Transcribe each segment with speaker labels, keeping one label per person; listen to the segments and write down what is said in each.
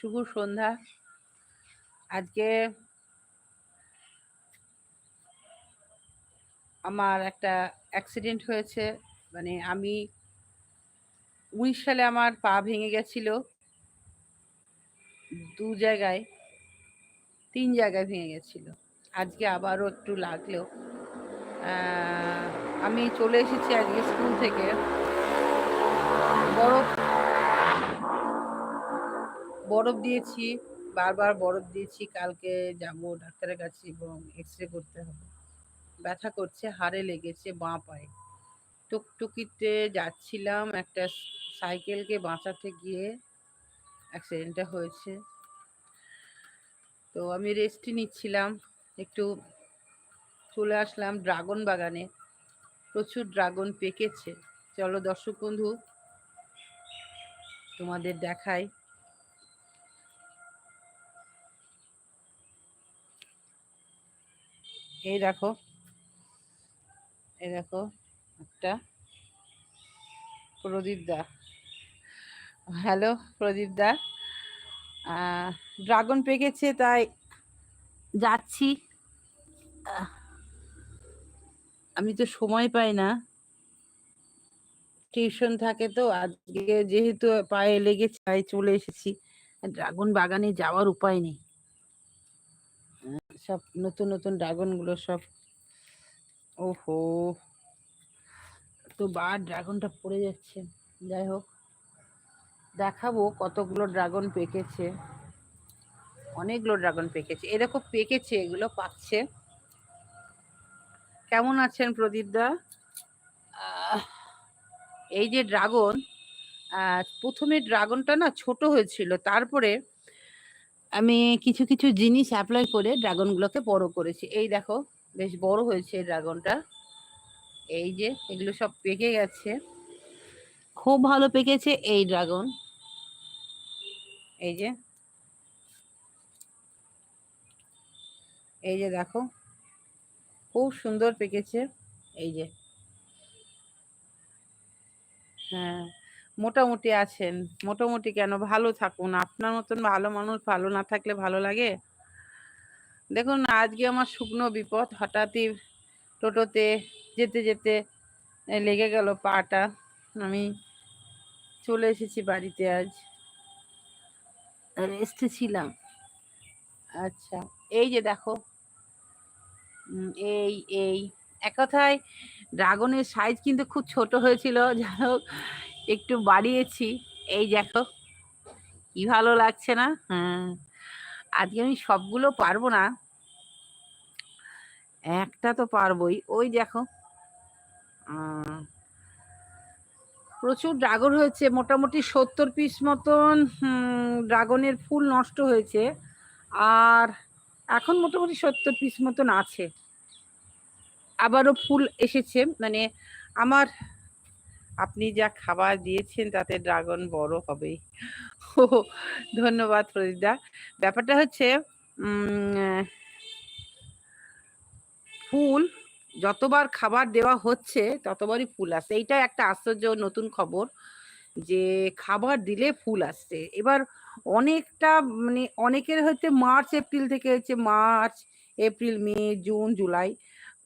Speaker 1: শুভ সন্ধ্যা। আজকে আমার একটা অ্যাক্সিডেন্ট হয়েছে। মানে আমি উনিশ সালে আমার পা ভেঙে গেছিল। দু জায়গায়, তিন জায়গায় ভেঙে গেছিল। আজকে আবারও একটু লাগল। আমি চলে এসেছি আজকে স্কুল থেকে। বরফ বরফ দিয়েছি, বারবার বরফ দিয়েছি, কালকে যাব ডাক্তারের কাছে এবং এক্স রে করতে হবে। ব্যথা করছে, হাড়ে লেগেছে, বাঁ পায়ে। টুকটুকিতে যাচ্ছিলাম, একটা সাইকেলকে বাঁচাতে গিয়ে অ্যাক্সিডেন্টটা হয়েছে। তো আমি রেস্টই নিচ্ছিলাম, একটু চলে আসলাম ড্রাগন বাগানে। প্রচুর ড্রাগন পেকেছে। চলো দর্শক বন্ধু, তোমাদের দেখাই। এই দেখো। এই দেখো একটা প্রদীপ দা। হ্যালো, প্রদীপ দা। ড্রাগন পেকেছে, তাই যাচ্ছি। আমি তো সময় পাই না। টিউশন থাকে তো, আজকে যেহেতু পায়ে লেগেছে, তাই চলে এসেছি। ড্রাগন বাগানে যাওয়ার উপায় নেই। সব নতুন নতুন ড্রাগনগুলো সব। ওহো। তো বার ড্রাগনটা পড়ে যাচ্ছে। যাই হোক। দেখাবো কতগুলো ড্রাগন পেকেছে। অনেকগুলো ড্রাগন পেকেছে। এরকম পেকেছে, এগুলো পাচ্ছে। কেমন আছেন প্রদীপ দা? এই যে ড্রাগন প্রথমে ড্রাগনটা না ছোট হয়েছিল। তারপরে আমি কিছু কিছু জিনিস অ্যাপ্লাই করে ড্রাগনগুলোকে বড় করেছি। এই দেখো, বেশ বড় হয়েছে এই ড্রাগনটা এই যে, এগুলো সব পেকে গেছে। খুব ভালো পেকেছে এই ড্রাগন এই যে। এই যে দেখো, খুব সুন্দর পেকেছে। এই যে। হ্যাঁ। মোটামুটি আছেন। মোটামুটি কেন? ভালো থাকুন। আপনার মতন ভালো মানুষ ভালো না থাকলে ভালো লাগে? দেখুন, আজকে আমার শুকনো বিপদ হঠাৎই টোটোতে যেতে যেতে লেগে গেল পাটা। আমি চলে এসেছি বাড়িতে আজ। রেস্টে ছিলাম। আচ্ছা এই যে দেখো। এই এই। এক কথায়, ড্রাগনের সাইজ কিন্তু খুব ছোট হয়েছিল। যাই হোক একটু বাড়িয়েছি। এই দেখো, কি ভালো লাগছে না? হ্যাঁ। আজকে আমি সবগুলো পারব না। একটা তো পারবোই। ওই দেখো। প্রচুর ড্রাগন হয়েছে, মোটামুটি সত্তর পিস মতন ড্রাগনের ফুল নষ্ট হয়েছে। আর এখন মোটামুটি সত্তর পিস মতন আছে। আবারও ফুল এসেছে। মানে আমার আপনি যা খাবার দিয়েছেন তাতে ড্রাগন বড় হবেই। ও, ধন্যবাদ প্রদীপদা। ব্যাপারটা হচ্ছে ফুল যতবার খাবার দেওয়া হচ্ছে ততবারই ফুল আসছে। এইটা একটা আশ্চর্য নতুন খবর যে খাবার দিলে ফুল আসছে। এবার অনেকটা মানে অনেকের হচ্ছে মার্চ, এপ্রিল থেকে হচ্ছে March, April, May, June, July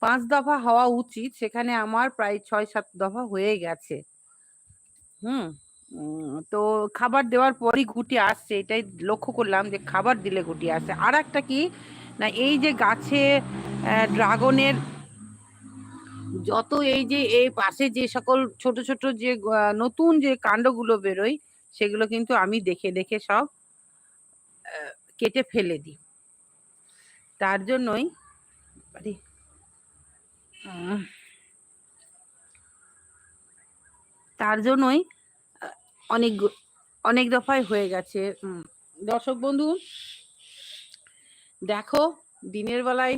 Speaker 1: পাঁচ দফা হওয়া উচিত, সেখানে আমার প্রায় ছয় সাত দফা হয়ে গেছে। হুম তো খাবার দেওয়ার পরই গুটি আসছে, এটাই লক্ষ্য করলাম যে খাবার দিলে গুটি আসছে আর একটা কি, না, এই যে গাছে ড্রাগনের যত এই যে এই পাশে যে সকল ছোট ছোট যে নতুন যে কাণ্ডগুলো বেরোয়, সেগুলো কিন্তু আমি দেখে দেখে সব কেটে ফেলে দিই। তার জন্যই তার জন্যই অনেক অনেক দফায় হয়ে গেছে। দর্শক বন্ধু, দেখো, দিনের বেলায়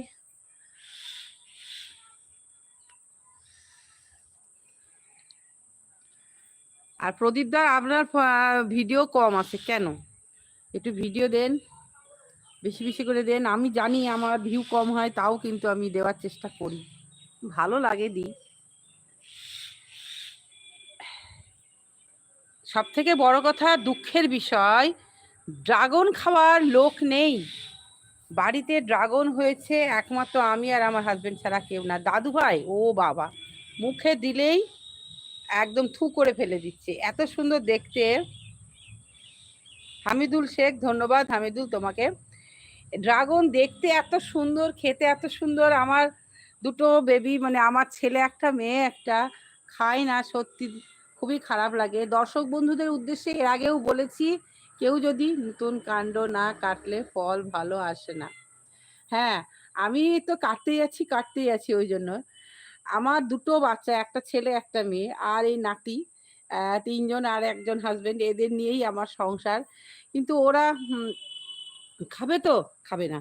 Speaker 1: আর প্রদীপ দা, আপনার ভিডিও কম আছে কেন? একটু ভিডিও দেন, বেশি বেশি করে দেন। আমি জানি আমার ভিউ কম হয়, তাও কিন্তু আমি দেওয়ার চেষ্টা করি। ভালো লাগে দিই সব থেকে বড় কথা, দুঃখের বিষয়, ড্রাগন খাওয়ার লোক নেই। বাড়িতে ড্রাগন হয়েছে একমাত্র আমি আর আমার হাজবেন্ড ছাড়া কেউ না। দাদু ভাই ও বাবা, মুখে দিলেই একদম থু করে ফেলে দিচ্ছে। এত সুন্দর দেখতে। হামিদুল শেখ, ধন্যবাদ। হামিদুল, তোমাকে। ড্রাগন দেখতে এত সুন্দর, খেতে এত সুন্দর। আমার দুটো বেবি মানে আমার ছেলে একটা, মেয়ে একটা, খায় না সত্যি, খুবই খারাপ লাগে। দর্শক বন্ধুদের উদ্দেশ্যে এর আগেও বলেছি, কেউ যদি নতুন কাণ্ড না কাটলে ফল ভালো আসে না। হ্যাঁ আমি তো কাটতেই আছি কাটতেই আছি ওই জন্য। আমার দুটো বাচ্চা, একটা ছেলে, একটা মেয়ে, আর এই নাতি তিনজন আর একজন হাজবেন্ড এদের নিয়েই আমার সংসার। কিন্তু ওরা খাবে তো? খাবে না।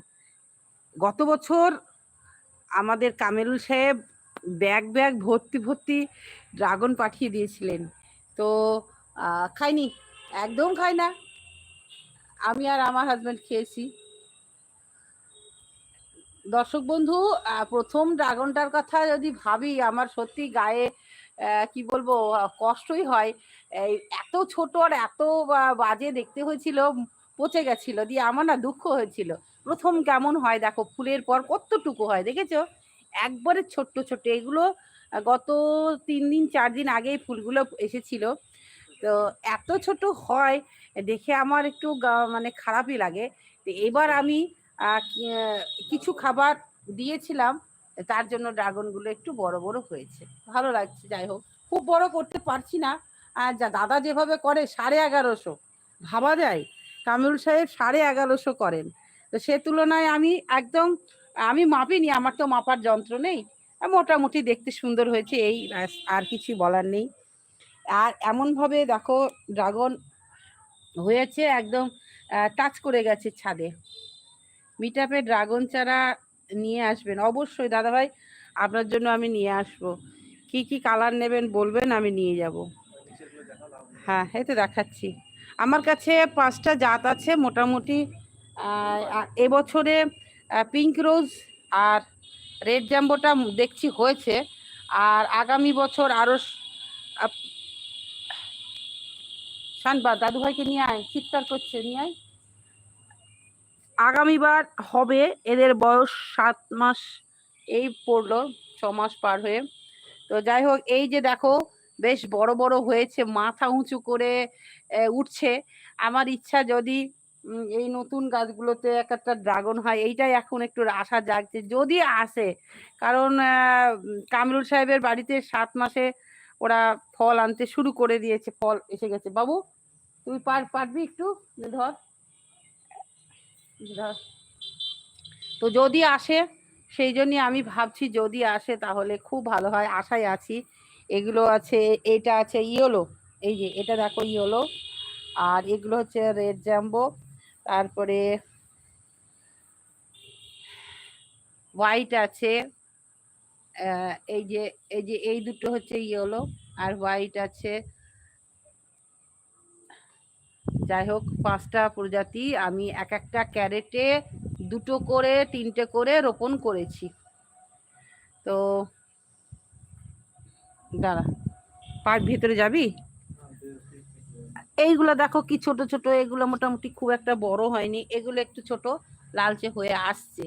Speaker 1: গত বছর আমাদের কামেরুল সাহেব ব্যাগ ব্যাগ ভর্তি ভর্তি ড্রাগন পাঠিয়ে দিয়েছিলেন। তো খাইনি, একদম খাই না। আমি আর আমার হাজব্যান্ড খেয়েছি। দর্শক বন্ধু প্রথম ড্রাগনটার কথা যদি ভাবি, আমার সত্যি গায়ে কি বলব, কষ্টই হয়। এত ছোট আর এত বাজে দেখতে হয়েছিল, পচে গেছিল, দিয়ে আমার না দুঃখ হয়েছিল। প্রথম কেমন হয় দেখো, ফুলের পর কতটুকু হয়, দেখেছ? একবারে ছোট্ট ছোট্ট, এগুলো গত তিন দিন, চার দিন আগে ফুলগুলো এসেছিল। তো এত ছোট হয়, দেখে আমার একটু মানে খারাপই লাগে। তো এবার আমি কিছু খাবার দিয়েছিলাম, তার জন্য ড্রাগনগুলো একটু বড় বড় হয়েছে। ভালো লাগছে, যাই হোক। খুব বড় করতে পারছি না। আর যা, দাদা যেভাবে করে, সাড়ে এগারোশো। ভাবা যায়? কামরুল সাহেব সাড়ে এগারোশো করেন। তো সে তুলনায় আমি একদম, আমি মাপিনি, আমার তো মাপার যন্ত্র নেই। মোটামুটি দেখতে সুন্দর হয়েছে, এই আর কিছু বলার নেই। আর এমনভাবে দেখো, ড্রাগন হয়েছে একদম টাচ করে গেছে ছাদে। মিটাপে ড্রাগন চারা নিয়ে আসবেন। অবশ্যই দাদাভাই, আপনার জন্য আমি নিয়ে আসব। কি কি কালার নেবেন বলবেন, আমি নিয়ে যাব। হ্যাঁ এই তো দেখাচ্ছি। আমার কাছে পাঁচটা জাত আছে, মোটামুটি এবছরে পিঙ্ক রোজ আর রেড জাম্বোটা দেখছি হয়েছে। আর আগামী বছর আরও শানবা দাদু ভাইকে নিয়ে আয়, চিৎকার করছে, নিয়ে আয়। আগামীবার হবে, এদের বয়স সাত মাস, এই পড়ল, ছ মাস পার হয়ে। তো যাই হোক, এই যে দেখো, বেশ বড় বড় হয়েছে, মাথা উঁচু করে উঠছে। আমার ইচ্ছা যদি এই নতুন গাছগুলোতে এক একটা ড্রাগন হয়, এইটাই এখন একটু আশা জাগছে। যদি আসে, কারণ কামরুল সাহেবের বাড়িতে সাত মাসে ওরা ফল আনতে শুরু করে দিয়েছে, ফল এসে গেছে। বাবু, তুই পার, পারবি একটু? ধর। তো যদি আসে, সেই জন্যই আমি ভাবছি যদি আসে তাহলে খুব ভালো হয়, আশায় আছি। এগুলো আছে, এটা আছে ইয়েলো, এই যে, এটা দেখো ইয়েলো। আর এগুলো হচ্ছে রেড জ্যাম্বো তারপরে হোয়াইট আছে এই যে এই যে এই দুটো হচ্ছে ইয়েলো আর হোয়াইট আছে। যাই হোক, পাঁচটা প্রজাতি, আমি এক একটা ক্যারেটে দুটো করে, তিনটে করে রোপণ করেছি। তো দাঁড়া পার ভিতরে যাবি? এইগুলো দেখো কি ছোট ছোট, এগুলো মোটামুটি খুব একটা বড় হয়নি, এগুলো একটু ছোট, লালচে হয়ে আসছে।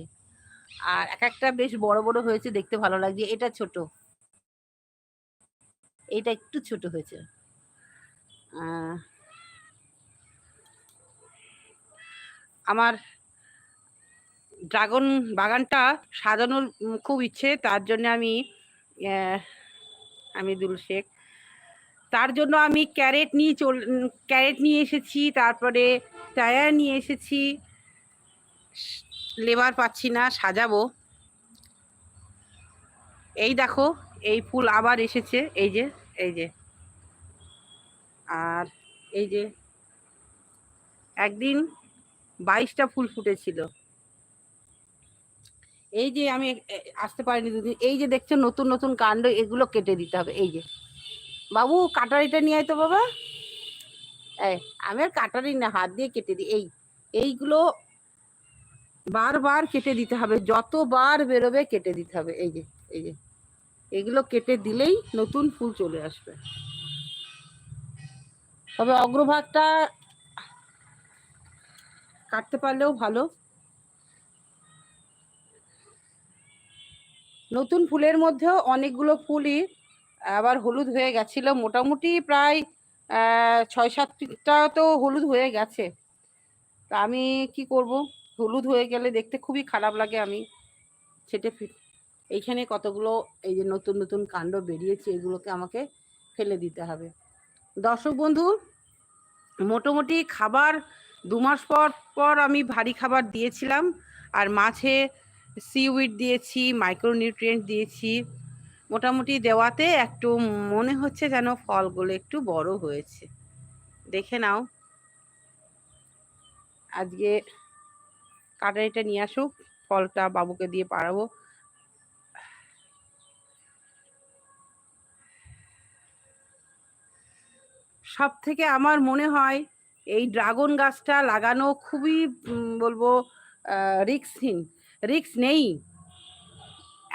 Speaker 1: আর এক একটা বেশ বড় বড় হয়েছে, দেখতে ভালো লাগছে। এটা ছোট। এটা একটু ছোট হয়েছে। আমার ড্রাগন বাগানটা সাজানোর খুব ইচ্ছে, তার জন্য আমি আমি দুল শেখ তার জন্য আমি ক্যারেট নিয়ে চল ক্যারেট নিয়ে এসেছি, তারপরে টায়ার নিয়ে এসেছি। লেবার পাচ্ছি না, সাজাবো। এই দেখো, এই ফুল আবার এসেছে, এই যে এই যে। আর এই যে, একদিন বাইশটা ফুল ফুটেছিল। এই যে আমি আসতে পারিনি দুদিন। এই যে দেখছ, নতুন নতুন কাণ্ড, এগুলো কেটে দিতে হবে। এই যে। বাবু, কাটারিটা নিয়ে তো বাবা। এই, আমি আর কাটারি না, হাত দিয়ে কেটে দিই। এই, এইগুলো বারবার কেটে দিতে হবে। যতবার বেরোবে কেটে দিতে হবে। এই যে এই যে, এগুলো কেটে দিলেই নতুন ফুল চলে আসবে। তবে অগ্রভাগটা কাটতে পারলেও ভালো। নতুন ফুলের মধ্যেও অনেকগুলো ফুলই আবার হলুদ হয়ে গেছিল। মোটামুটি প্রায় ছয় সাতটা তো হলুদ হয়ে গেছে। তা আমি কি করব? হলুদ হয়ে গেলে দেখতে খুবই খারাপ লাগে আমি ছেটে এইখানে কতগুলো এই যে নতুন নতুন কাণ্ড বেরিয়েছে, এগুলোকে আমাকে ফেলে দিতে হবে। দর্শক বন্ধু, মোটামুটি খাবার দু মাস পর পর আমি ভারী খাবার দিয়েছিলাম। আর মাছে সিউইড দিয়েছি মাইক্রোনিউট্রিয়েন্ট দিয়েছি। মোটামুটি দেওয়াতে একটু মনে হচ্ছে যেন ফলগুলো একটু বড় হয়েছে। দেখে নাও। আজকে কাটারিটা নিয়ে আসুক, ফলটা বাবুকে দিয়ে পারাবো সব থেকে আমার মনে হয় এই ড্রাগন গাছটা লাগানো খুবই বলব রিক্সহীন রিক্স নেই।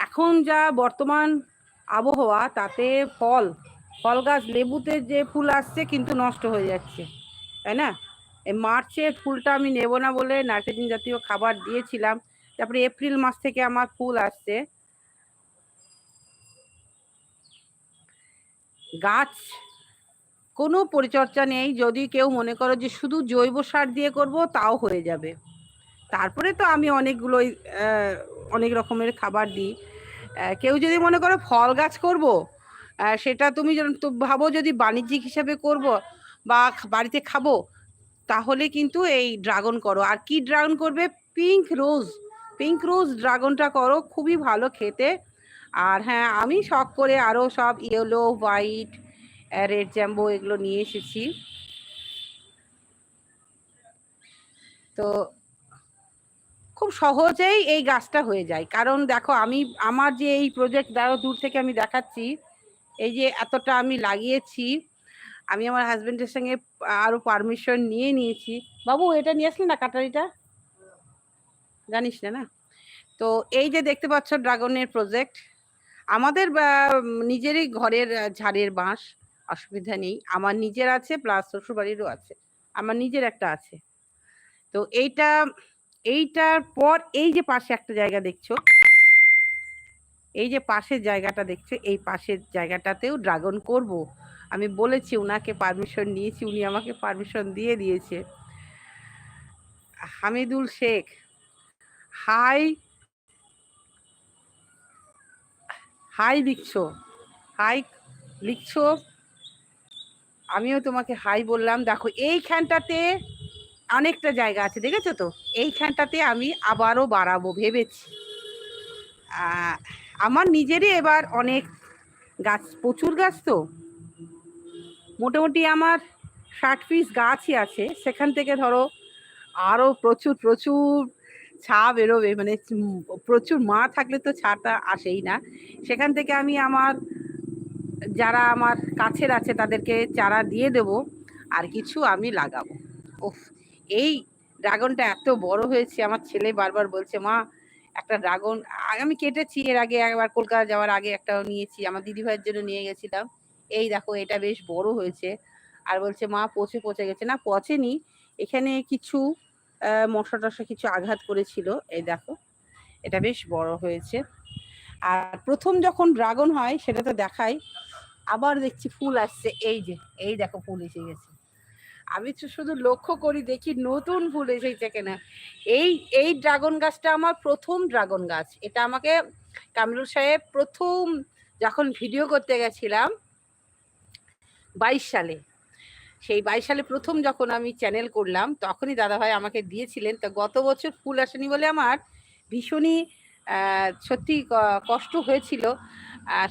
Speaker 1: এখন যা বর্তমান আবহাওয়া, তাতে ফল ফল গাছ, লেবুতে যে ফুল আসছে কিন্তু নষ্ট হয়ে যাচ্ছে, তাই না? এই মার্চের ফুলটা আমি নেব না বলে নাইট্রোজেন জাতীয় খাবার দিয়েছিলাম, তারপরে এপ্রিল মাস থেকে আমার ফুল আসছে। গাছ, কোনো পরিচর্যা নেই, যদি কেউ মনে করো যে শুধু জৈব সার দিয়ে করব, তাও হয়ে যাবে। তারপরে তো আমি অনেকগুলোই অনেক রকমের খাবার দিই। কেউ যদি মনে করো ফল গাছ করব সেটা তুমি ভাবো যদি বাণিজ্যিক হিসাবে করব বা বাড়িতে খাব, তাহলে কিন্তু এই ড্রাগন করো। আর কি ড্রাগন করবে? পিঙ্ক রোজ। পিঙ্ক রোজ ড্রাগনটা করো, খুবই ভালো খেতে। আর হ্যাঁ আমি শখ করে আরও সব ইয়েলো, হোয়াইট রেড জ্যাম্বো এগুলো নিয়ে এসেছি। তো খুব সহজেই এই গাছটা হয়ে যায়। কারণ দেখো, আমি, আমার যে এই প্রজেক্ট দ্বারা দূর থেকে আমি দেখাচ্ছি, এই যে এতটা আমি লাগিয়েছি, আমি আমার হাজবেন্ডের সঙ্গে আরও পারমিশন নিয়ে নিয়েছি। বাবু, এটা নিয়ে আসলে না কাটারিটা? জানিস না না? তো এই যে দেখতে পাচ্ছ ড্রাগনের প্রজেক্ট আমাদের নিজেরই ঘরের ঝাড়ের বাঁশ, অসুবিধা নেই। আমার নিজের আছে প্লাস শ্বশুরবাড়িরও আছে। আমার নিজের একটা আছে। তো এইটা এইটার পর এই যে পাশে একটা জায়গা দেখছ, এই যে পাশের জায়গাটা দেখছ, এই পাশের জায়গাটাতেও ড্রাগন করব। আমি বলেছি উনাকে পারমিশন নিয়েছি, উনি আমাকে পারমিশন দিয়ে দিয়েছে। হামিদুল শেখ, হাই হাই লিখছো হাই লিখছো। আমিও তোমাকে হাই বললাম। দেখো, এইখানটাতে অনেকটা জায়গা আছে, দেখেছ তো? এইখানটাতে আমি আবারও বাড়াবো ভেবেছি। আমার নিজেরই এবার অনেক গাছ, প্রচুর গাছ তো। মোটামুটি আমার ষাট পিস গাছই আছে। সেখান থেকে ধরো আরও প্রচুর প্রচুর ছা বেরোবে। মানে প্রচুর মা থাকলে তো ছাটা আসেই না। সেখান থেকে আমি আমার যারা আমার কাছের আছে তাদেরকে চারা দিয়ে দেব। আর কিছু আমি লাগাবো। ওফ এই ড্রাগনটা এত বড় হয়েছে, আমার ছেলে বারবার বলছে, মা, একটা ড্রাগন আমি কেটেছি এর আগে একবার, কলকাতা যাওয়ার আগে একটা নিয়েছি, আমার দিদি ভাইয়ের জন্য নিয়ে গেছিলাম। এই দেখো, এটা বেশ বড় হয়েছে। আর বলছে, মা, পচে পচে গেছে। না, পচেনি, এখানে কিছু মশা টশা কিছু আঘাত করেছিল, এই দেখো, এটা বেশ বড় হয়েছে। আর প্রথম যখন ড্রাগন হয়, সেটা তো দেখাই, আবার দেখছি ফুল আসছে, এই যে, এই দেখো, ফুল এসে গেছে। আমি তো শুধু লক্ষ্য করি, দেখি নতুন ফুল এসেছে কেনা। এই এই ড্রাগন গাছটা আমার প্রথম ড্রাগন গাছ। এটা আমাকে কামরুল সাহেব প্রথম যখন ভিডিও করতে গেছিলাম বাইশ সালে, সেই বাইশ সালে প্রথম যখন আমি চ্যানেল করলাম, তখনই দাদাভাই আমাকে দিয়েছিলেন। তো গত বছর ফুল আসেনি বলে আমার ভীষণই সত্যি কষ্ট হয়েছিল।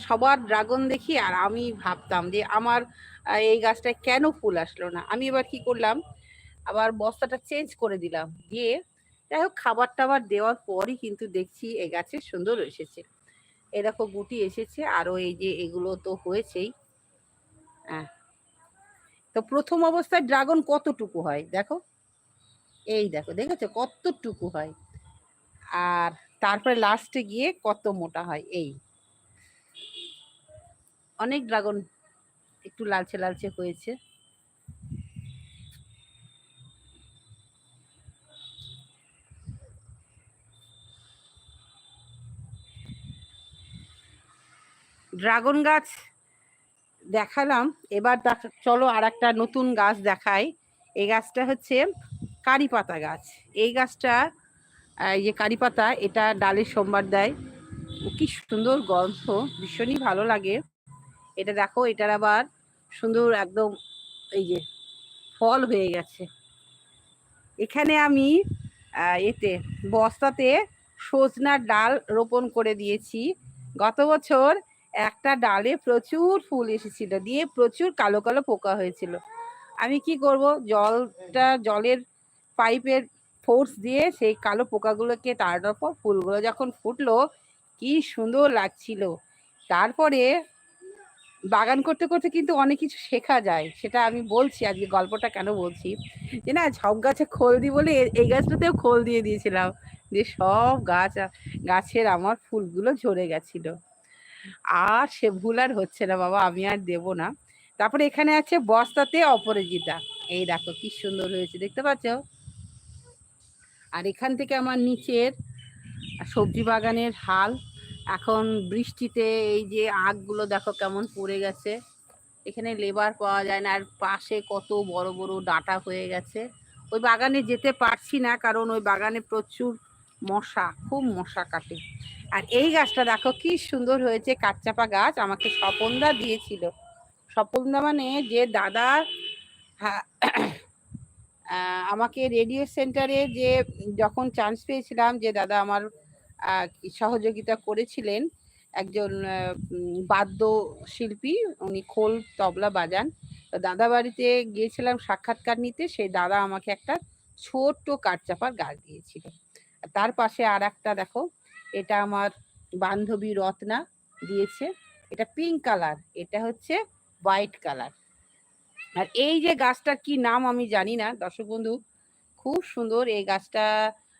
Speaker 1: সবার ড্রাগন দেখি, আর আমি ভাবতাম যে আমার এই গাছটায় কেন ফুল আসলো না? আমি এবার কি করলাম? আবার বস্তাটা চেঞ্জ করে দিলাম। দিয়ে যাই হোক, খাবার টাবার দেওয়ার পরই কিন্তু দেখছি এই গাছে সুন্দর এসেছে। এ দেখো, গুটি এসেছে। আরও এই যে এগুলো তো হয়েছেই। হ্যাঁ। তো প্রথম অবস্থায় ড্রাগন কতটুকু হয়? দেখো। এই দেখো, দেখেছ? কতটুকু হয়? আর তারপরে লাস্টে গিয়ে কত মোটা হয়? এই। অনেক ড্রাগন একটু লালচে লালচে হয়েছে। ড্রাগন গাছ দেখালাম। এবার চলো আর একটা নতুন গাছ দেখাই। এই গাছটা হচ্ছে কারি পাতা গাছ। এই গাছটা যে ইয়ে কারি পাতা, এটা ডালের সোমবার দেয়। কি সুন্দর গন্ধ, ভীষণই ভালো লাগে। এটা দেখো, এটার আবার সুন্দর একদম এই যে ফল হয়ে গেছে। এখানে আমি এতে, বস্তাতে সজনার ডাল রোপণ করে দিয়েছি। গত বছর একটা ডালে প্রচুর ফুল এসেছিল, দিয়ে প্রচুর কালো কালো পোকা হয়েছিল। আমি কি করব, জলটা, জলের পাইপের ফোর্স দিয়ে সেই কালো পোকাগুলোকে তাড়ানোর পর ফুলগুলো যখন ফুটলো, কি সুন্দর লাগছিল। তারপরে বাগান করতে করতে কিন্তু অনেক কিছু শেখা যায়। সেটা আমি বলছি, আজকে গল্পটা কেন বলছি? যে না সব গাছে খোল দিই বলে এই গাছটাতেও খোল দিয়ে দিয়েছিলাম। যে সব গাছ, গাছের আমার ফুলগুলো ঝরে গেছিল। আর সে ভুল আর হচ্ছে না বাবা, আমি আর দেব না। তারপরে এখানে আছে বস্তাতে অপরাজিতা। এই দেখো কি সুন্দর হয়েছে, দেখতে পাচ্ছ? আর এখান থেকে আমার নিচের সবজি বাগানের হাল এখন বৃষ্টিতে এই যে আগগুলো দেখো কেমন পড়ে গেছে। এখানে লেবার পাওয়া যায় না আর পাশে কত বড় বড় ডাঁটা হয়ে গেছে। ওই বাগানে যেতে পারছি না কারণ ওই বাগানে প্রচুর মশা খুব মশা কাটে। আর এই গাছটা দেখো কি সুন্দর হয়েছে কাঠচাপা গাছ আমাকে স্বপনদা দিয়েছিল। স্বপনদা মানে যে দাদা হ্যাঁ, আমাকে রেডিও সেন্টারে যে যখন চান্স পেয়েছিলাম যে দাদা আমার সহযোগিতা করেছিলেন একজন বাদ্য শিল্পী উনি খোল তবলা বাজান। দাদা বাড়িতে গিয়েছিলাম সাক্ষাৎকার নিতে। সেই দাদা আমাকে একটা ছোট্ট কাঠচাপার গাছ দিয়েছিল। তার পাশে আর একটা দেখো, এটা আমার বান্ধবী রত্না দিয়েছে। এটা পিঙ্ক কালার এটা হচ্ছে হোয়াইট কালার আর এই যে গাছটার কি নাম আমি জানি না। দর্শক বন্ধু, খুব সুন্দর এই গাছটা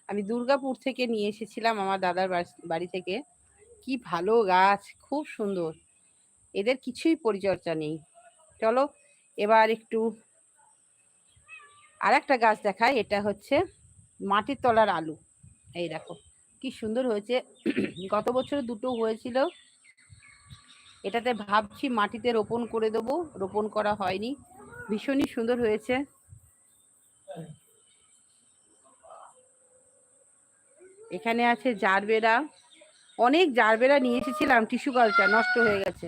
Speaker 1: আমি দুর্গাপুর থেকে নিয়ে এসেছিলাম আমার দাদার বাড়ি- থেকে। কি ভালো গাছ, খুব সুন্দর। এদের কিছুই পরিচর্যা নেই। চলো, এবার একটু আর একটা গাছ দেখায় এটা হচ্ছে মাটির তলার আলু। এই দেখো, কি সুন্দর হয়েছে। গত বছর দুটো হয়েছিল। এটাতে ভাবছি মাটিতে রোপণ করে দেবো। রোপণ করা হয়নি। ভীষণই সুন্দর হয়েছে। এখানে আছে জারবেরা। অনেক জারবেরা নিয়ে এসেছিলাম, টিস্যু কালচার নষ্ট হয়ে গেছে।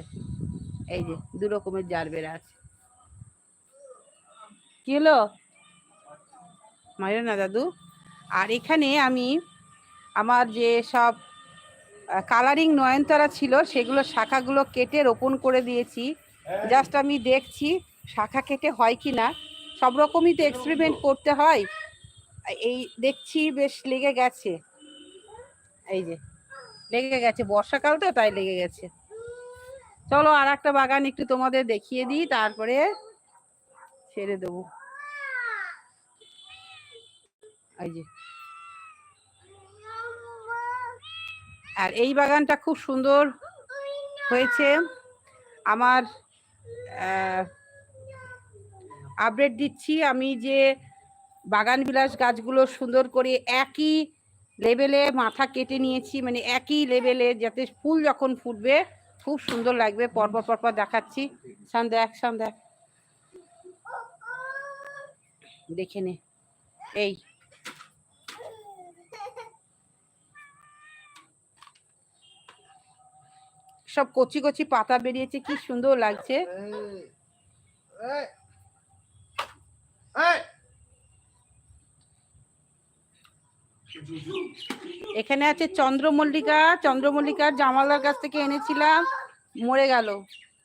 Speaker 1: এই যে, দু রকমের জারবেরা আছে। কি হলো? মারো না দাদু। আর এখানে আমি আমার যে সব কালারিং নয়নতারা ছিল, সেগুলো শাখাগুলো কেটে রোপণ করে দিয়েছি। জাস্ট আমি দেখছি, শাখা কেটে হয় কি না। সব রকমই তো এক্সপেরিমেন্ট করতে হয়। এই দেখছি, বেশ লেগে গেছে। এই যে, লেগে গেছে। বর্ষাকাল তো তাই লেগে গেছে। চলো আর একটা বাগান একটু তোমাদের দেখিয়ে দিই, তারপরে ছেড়ে দেবো। এই যে। আর এই বাগানটা খুব সুন্দর হয়েছে। আমার আপডেট দিচ্ছি। আমি যে বাগান বিলাস গাছগুলো সুন্দর করে একই লেভেলে মাথা কেটে নিয়েছি মানে একই লেভেলে যাতে ফুল যখন ফুটবে, খুব সুন্দর লাগবে, পরপর পরপর দেখাচ্ছি। সান দেখ সান দেখ। দেখে নে। এই। সব কচি কচি পাতা বেরিয়েছে, কি সুন্দর লাগছে। এখানে আছে চন্দ্রমল্লিকা, চন্দ্রমল্লিকার জামালার কাছ থেকে এনেছিলাম, মরে গেল।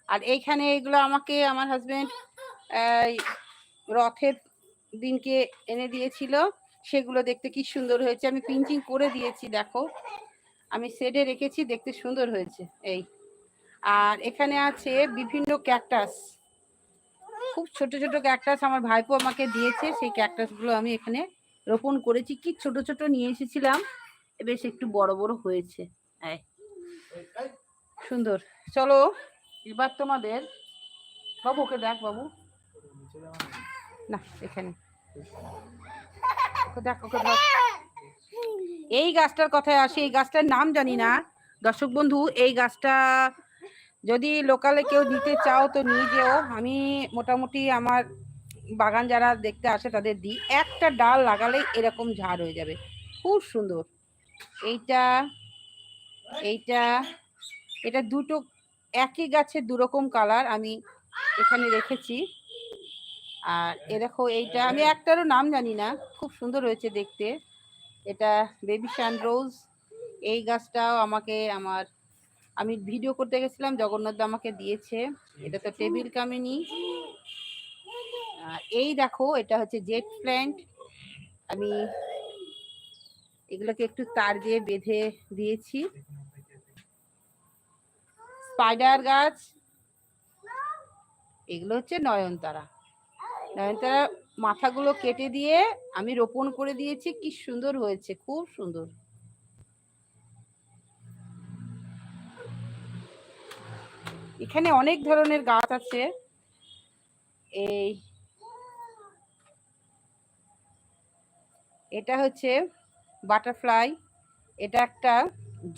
Speaker 1: আর এইখানে এগুলো আমাকে, আমার হাজবেন্ড রথের দিনকে এনে দিয়েছিল। সেগুলো দেখতে কি সুন্দর হয়েছে। আমি পিঞ্চিং করে দিয়েছি, দেখো। আমি সেডে রেখেছি, দেখতে সুন্দর হয়েছে, এই। আর এখানে আছে বিভিন্ন ক্যাকটাস খুব ছোট ছোট ক্যাকটাস আমার ভাইপো আমাকে দিয়েছে, সেই ক্যাকটাসগুলো আমি এখানে রোপণ করেছি কি ছোট ছোট নিয়ে এসেছিলাম বেশ একটু বড় বড় হয়েছে। সুন্দর। চলো, এবার তোমাদের বাবু ওকে দেখ বাবু। না, এখানে। দেখ, ওকে ধর। এই গাছটার কথায় আসি, এই গাছটার নাম জানি না। দর্শক বন্ধু, এই গাছটা যদি লোকালে কেউ দিতে চাও তো নিয়ে যেও। আমি মোটামুটি আমার বাগান যারা দেখতে আসে তাদের দিই। একটা ডাল লাগালেই এরকম ঝাড় হয়ে যাবে। খুব সুন্দর। এইটা এইটা, এটা দুটো একই গাছের দুরকম কালার আমি এখানে রেখেছি। আর এ দেখো এইটা, আমি একটারও নাম জানি না। খুব সুন্দর হয়েছে দেখতে। এটা বেবি রোজ এই গাছটাও আমাকে আমার, আমি ভিডিও করতে গেছিলাম, জগন্নাথ আমাকে দিয়েছে। এটা তো টেবিল কামিনি। এই দেখো, এটা হচ্ছে জেট প্ল্যান্ট। আমি এগুলোকে একটু তার দিয়ে বেঁধে দিয়েছি। স্পাইডার গাছ, এগুলো হচ্ছে নয়নতারা। নয়নতারা মাথাগুলো কেটে দিয়ে আমি রোপণ করে দিয়েছি। কি সুন্দর হয়েছে, খুব সুন্দর। এখানে অনেক ধরনের গাছ আছে। এই এটা হচ্ছে বাটারফ্লাই। এটা একটা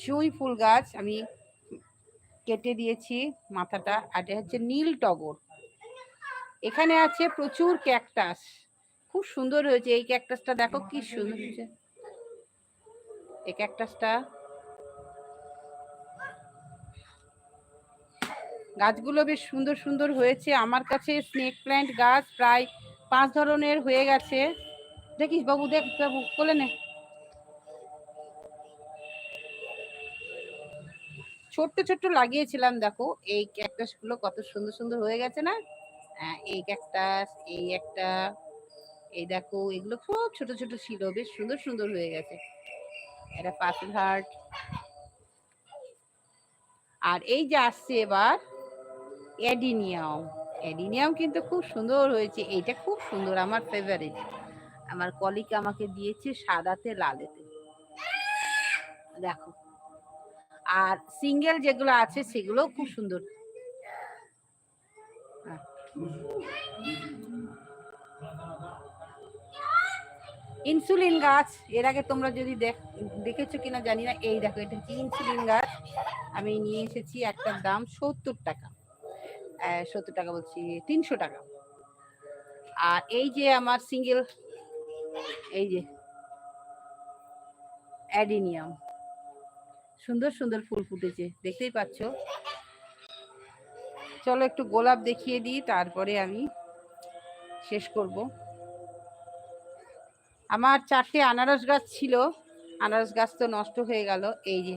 Speaker 1: জুঁই ফুল গাছ। আমি কেটে দিয়েছি মাথাটা। আর এটা হচ্ছে নীল টগর। এখানে আছে প্রচুর ক্যাকটাস। খুব সুন্দর হয়েছে। এই ক্যাকটাসটা দেখো কি সুন্দর হয়েছে। এই ক্যাকটাসটা গাছগুলো বেশ সুন্দর সুন্দর হয়েছে। আমার কাছে স্নেক প্ল্যান্ট গাছ প্রায় পাঁচ ধরনের হয়ে গেছে। দেখিস বাবু দেখ বাবু বলে নে। ছোট্ট ছোট্ট লাগিয়েছিলাম দেখো। এই ক্যাকটাসগুলো কত সুন্দর সুন্দর হয়ে গেছে না? হ্যাঁ, এই ক্যাকটাস এই একটা এই দেখো এগুলো খুব ছোট ছোট ছিল বেশ সুন্দর সুন্দর হয়ে গেছে। এটা পার্সেল হার্ট আর এই যে আসছে এবার অ্যাডিনিয়াম অ্যাডিনিয়াম কিন্তু খুব সুন্দর হয়েছে। এইটা খুব সুন্দর আমার ফেভারিট আমার কলিক আমাকে দিয়েছে সাদাতে, লালেতে। দেখো। আর সিঙ্গেল যেগুলো আছে সেগুলো খুব সুন্দর। হ্যাঁ। ইনসুলিন গাছ, এর আগে তোমরা যদি দেখ, দেখেছ কিনা জানি না, এই দেখো, এটা হচ্ছে ইনসুলিন গাছ। আমি নিয়ে এসেছি একটার দাম সত্তর টাকা। সত্তর টাকা বলছি, তিনশো টাকা। আর এই যে আমার সিঙ্গেল এই যে। অ্যাডিনিয়াম। সুন্দর সুন্দর ফুল ফুটেছে, দেখতেই পাচ্ছ। চলো একটু গোলাপ দেখিয়ে দিই, তারপরে আমি শেষ করব। আমার চারটে আনারস গাছ ছিল, আনারস গাছ তো নষ্ট হয়ে গেল, এই যে।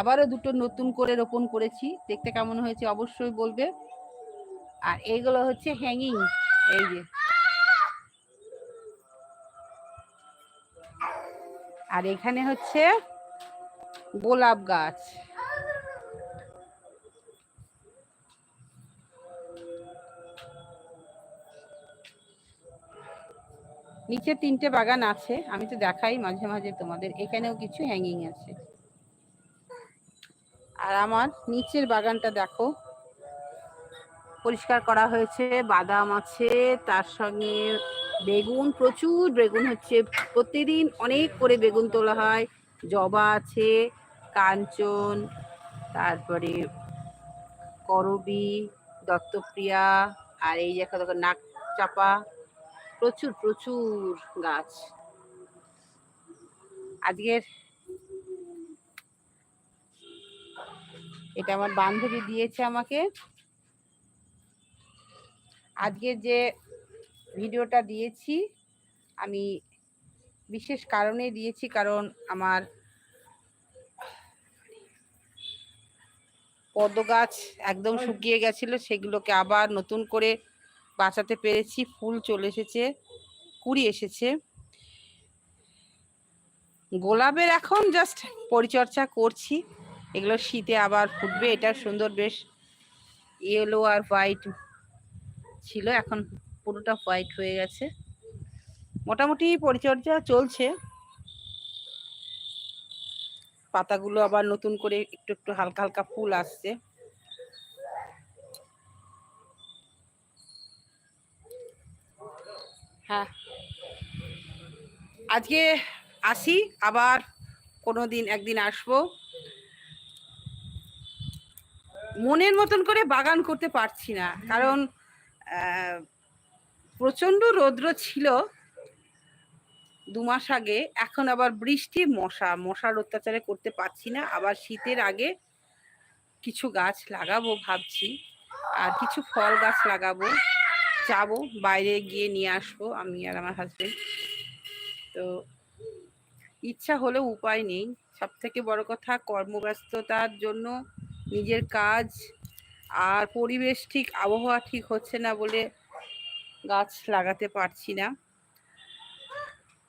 Speaker 1: আবারও দুটো নতুন করে রোপণ করেছি, দেখতে কেমন হয়েছে অবশ্যই বলবে। আর এইগুলো হচ্ছে হ্যাঙ্গিং এই যে। আর এখানে হচ্ছে গোলাপ গাছ। নিচে তিনটে বাগান আছে, আমি তো দেখাই মাঝে মাঝে তোমাদের, এখানেও কিছু হ্যাঙ্গিং আছে। আর আমার নিচের বাগানটা দেখো, পরিষ্কার করা হয়েছে, বাদাম আছে, তার সঙ্গে বেগুন, প্রচুর বেগুন হচ্ছে। প্রতিদিন অনেক করে বেগুন তোলা হয়। জবা আছে, কাঞ্চন, তারপরে করবি, দত্তপ্রিয়া, আর এই যে দেখো নাক চাপা প্রচুর প্রচুর গাছ। আজকের এটা আমার বান্ধবী দিয়েছে আমাকে। আজকে যে ভিডিওটা দিয়েছি। আমি বিশেষ কারণে দিয়েছি কারণ আমার পদ্ম গাছ একদম শুকিয়ে গেছিল, সেগুলোকে আবার নতুন করে বাঁচাতে পেরেছি। ফুল চলে এসেছে, কুড়ি এসেছে। গোলাপের এখন জাস্ট পরিচর্যা করছি। এগুলো শীতে আবার ফুটবে, এটা সুন্দর বেশ ইয়েলো আর হোয়াইট ছিল, এখন পুরোটা হোয়াইট হয়ে গেছে। মোটামুটি পরিচর্যা চলছে। পাতাগুলো আবার নতুন করে একটু একটু হালকা হালকা ফুল আসছে। হ্যাঁ। আজকে আসি, আবার কোনো দিন একদিন আসব। মনের মতন করে বাগান করতে পারছি না। কারণ আহ, প্রচণ্ড রৌদ্র ছিল। দু মাস আগে। এখন আবার বৃষ্টি মশা। মশার অত্যাচারে করতে পারছি না। আবার শীতের আগে কিছু গাছ লাগাবো ভাবছি। আর কিছু ফল গাছ লাগাবো। যাব বাইরে গিয়ে নিয়ে আসব আমি আর আমার হাজবেন্ড তো ইচ্ছা হলেও উপায় নেই। সব থেকে বড় কথা কর্মব্যস্ততার জন্য নিজের কাজ আর পরিবেশ ঠিক আবহাওয়া ঠিক হচ্ছে না বলে গাছ লাগাতে পারছি না।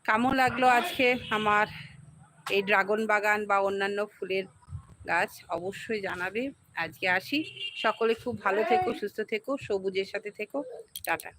Speaker 1: কেমন লাগল আজকে আমার এই ড্রাগন বাগান বা অন্যান্য ফুলের গাছ অবশ্যই জানাবে। আজকে আসি। সকলে খুব ভালো থেকো, সুস্থ থেকো, সবুজের সাথে থেকো। টাটা।